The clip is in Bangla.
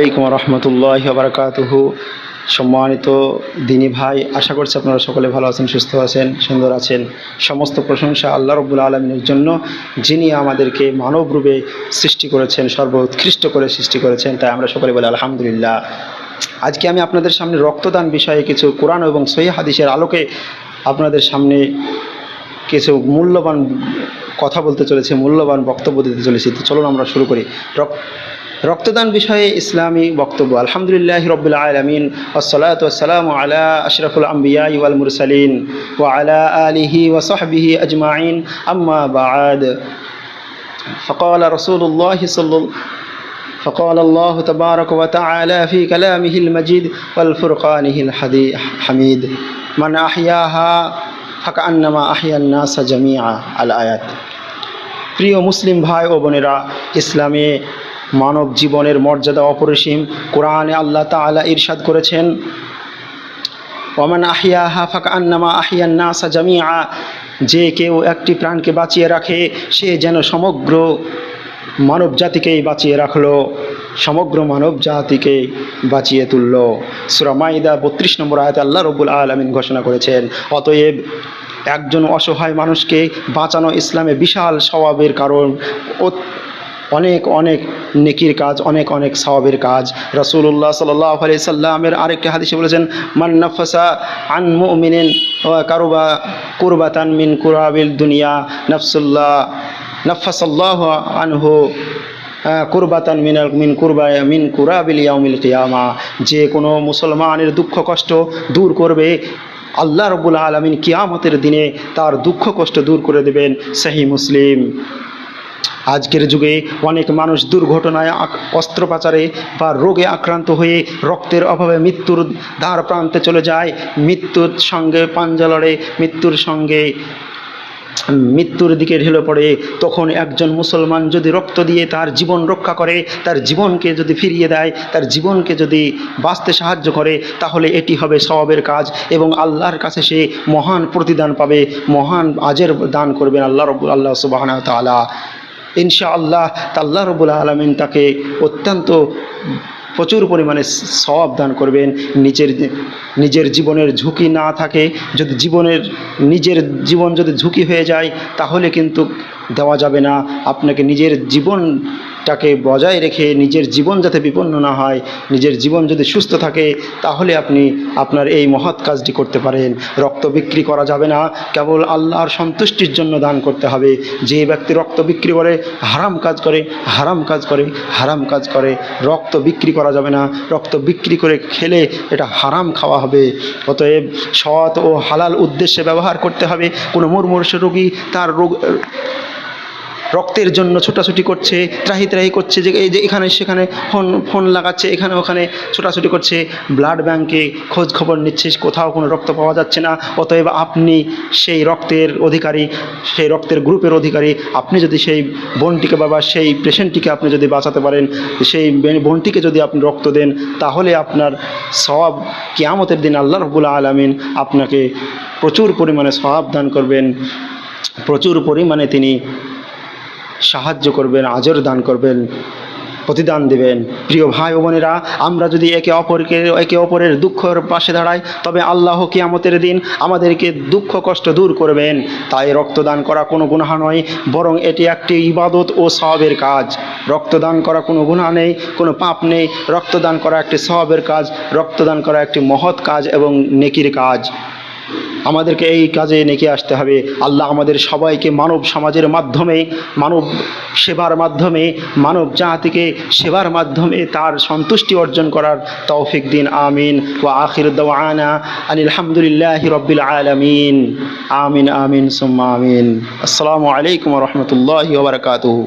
আলাইকুম রহমতুল্লাহ বারকাতুহু। সম্মানিত দিনী ভাই, আশা করছি আপনারা সকলে ভালো আছেন, সুস্থ আছেন, সুন্দর আছেন। সমস্ত প্রশংসা আল্লাহ রব্বুল আলমিনের জন্য, যিনি আমাদেরকে মানবরূপে সৃষ্টি করেছেন, সর্বোৎকৃষ্ট করে সৃষ্টি করেছেন, তাই আমরা সকলে বলি আলহামদুলিল্লাহ। আজকে আমি আপনাদের সামনে রক্তদান বিষয়ে কিছু কোরআন এবং সহি হাদিসের আলোকে আপনাদের সামনে কিছু মূল্যবান কথা বলতে চলেছে, মূল্যবান বক্তব্য দিতে চলেছি। তো চলুন আমরা শুরু করি। রক- রক্তদান বিষয়ে ইসলামী বক্তব্য আলহামদুলিল্লাহ রবিল আলমিন ওসলাত ওসালাম আলা আশরফুল আম্বিয়া ওয়াল মুরসালিন ও আলা আলিহি ওসহবিহি আজমাইন আম্মা বাদ فقال رسول الله صلى الله فقال الله تبارك وتعالى في كلامه المجيد والفرقانه الحميد من أحياها فكأنما أحيا الناس جميعا الآيات প্রিয় মুসলিম ভাই ও বোনেরা ইসলামে মানব জীবনের মর্যাদা অপরিসীম। কোরআনে আল্লাহ তাআলা ইরশাদ করেছেন, ওমান আহিয়াহা ফাঁকা আন্নামা আহিয়ান নাসা জামিয়া যে কেউ একটি প্রাণকে বাঁচিয়ে রাখে, সে যেন সমগ্র মানব জাতিকেই বাঁচিয়ে রাখল, সমগ্র মানব জাতিকে বাঁচিয়ে তুলল। সুরামাইদা বত্রিশ নম্বর আয়াতে আল্লাহ রব্বুল আলমিন ঘোষণা করেছেন, অতএব একজন অসহায় মানুষকে বাঁচানো ইসলামে বিশাল স্বভাবের কারণ অনেক অনেক নেকির কাজ, অনেক অনেক সওয়াবের কাজ। রসুল্লাহ সাল্লাহ আলি সাল্লামের আরেকটি হাদিসে বলেছেন, মান নফসা আন মুমিনিন কারুবা কুরবাতান মিন কুরাবিল দুনিয়া, নফসুল্লাহ, নফসাল্লাহ আনহু কুরবাতান মিনাল, মিন কুরবা, মিন কুরাবিল ইয়াউমিল কিয়ামা। যে কোনো মুসলমানের দুঃখ কষ্ট দূর করবে, আল্লাহ রব্বুল আলমিন কিয়ামতের দিনে তার দুঃখ কষ্ট দূর করে দেবেন। সেহী মুসলিম। আজকের যুগে অনেক মানুষ দুর্ঘটনায় অস্ত্রোপচারে বা রোগে আক্রান্ত হয়ে রক্তের অভাবে মৃত্যুর দ্বার প্রান্তে চলে যায়। মৃত্যুর সঙ্গে পাঞ্জা লড়ে, মৃত্যুর সঙ্গে মৃত্যুর দিকে ঢেলে পড়ে। তখন একজন মুসলমান যদি রক্ত দিয়ে তার জীবন রক্ষা করে, তার জীবনকে যদি ফিরিয়ে দেয়, তার জীবনকে যদি বাঁচতে সাহায্য করে, তাহলে এটি হবে সওয়াবের কাজ এবং আল্লাহর কাছে সে মহান প্রতিদান পাবে, মহান আজের দান করবেন আল্লাহ রব আল্লাহ সুবাহ তালা ইনশা আল্লাহ আল্লাহ রবুল আলমিন তাকে অত্যন্ত প্রচুর পরিমাণে সব দান করবেন। নিজের নিজের জীবনের ঝুঁকি না থাকে, যদি জীবনের, নিজের জীবন যদি ঝুঁকি হয়ে যায়, তাহলে কিন্তু দেওয়া যাবে না। আপনাকে নিজের জীবনটাকে বজায় রেখে নিজের জীবন যাতে বিপন্ন না হয়, নিজের জীবন যদি সুস্থ থাকে, তাহলে আপনি আপনার এই মহৎ কাজটি করতে পারেন। রক্ত বিক্রি করা যাবে না, কেবল আল্লাহর সন্তুষ্টির জন্য দান করতে হবে। যে ব্যক্তি রক্ত বিক্রি করে, হারাম কাজ করে, হারাম কাজ করে, হারাম কাজ করে, রক্ত বিক্রি করা যাবে না। রক্ত বিক্রি করে খেলে এটা হারাম খাওয়া হবে। অতএব সৎ ও হালাল উদ্দেশ্যে ব্যবহার করতে হবে। কোনো মুরমুর্ষ রোগী তার রোগ রক্তের জন্য ছোটাছুটি করছে, ত্রাহি ত্রাহি করছে, যে এই যে এখানে সেখানে ফোন ফোন লাগাচ্ছে, এখানে ওখানে ছোটাছুটি করছে ব্লাড ব্যাংকে খোঁজ খবর নিচ্ছে কোথাও কোনো রক্ত পাওয়া যাচ্ছে না, অতএব আপনি সেই রক্তের অধিকারী, সেই রক্তের গ্রুপের অধিকারী, আপনি যদি সেই বোনটিকে বাবা সেই পেশেন্টটিকে আপনি যদি বাঁচাতে পারেন, সেই বোনটিকে যদি আপনি রক্ত দেন, তাহলে আপনার সব কিয়ামতের দিন আল্লাহ রবুল আলমিন আপনাকে প্রচুর পরিমাণে সওয়াব দান করবেন। প্রচুর পরিমাণে তিনি সাহায্য করবেন, আজর দান করবেন, প্রতিদান দেবেন। প্রিয় ভাই বোনেরা, আমরা যদি একে অপরকে, একে অপরের দুঃখের পাশে দাঁড়াই, তবে আল্লাহ কিয়ামতের দিন আমাদেরকে দুঃখ কষ্ট দূর করবেন। তাই রক্তদান করা কোনো গুনাহ নয়, বরং এটি একটি ইবাদত ও সওয়াবের কাজ। রক্তদান করা কোনো গুনাহ নেই, কোনো পাপ নেই। রক্তদান করা একটি সওয়াবের কাজ, রক্তদান করা একটি মহৎ কাজ এবং নেকির কাজ। আমাদেরকে এই কাজে নেকে আসতে হবে। আল্লাহ আমাদের সবাইকে মানব সমাজের মাধ্যমে, মানব সেবার মাধ্যমে, মানব জাতিকে সেবার মাধ্যমে তার সন্তুষ্টি অর্জন করার তৌফিক দিন। আমিন। ও আখির দাওয়ানা আনিল হামদুলিল্লাহ রব্বিল আলমিন। আমিন আমিন, সুম্মা আমিন। আসসালামু আলাইকুম রহমতুল্লাহ বারকাতুহু।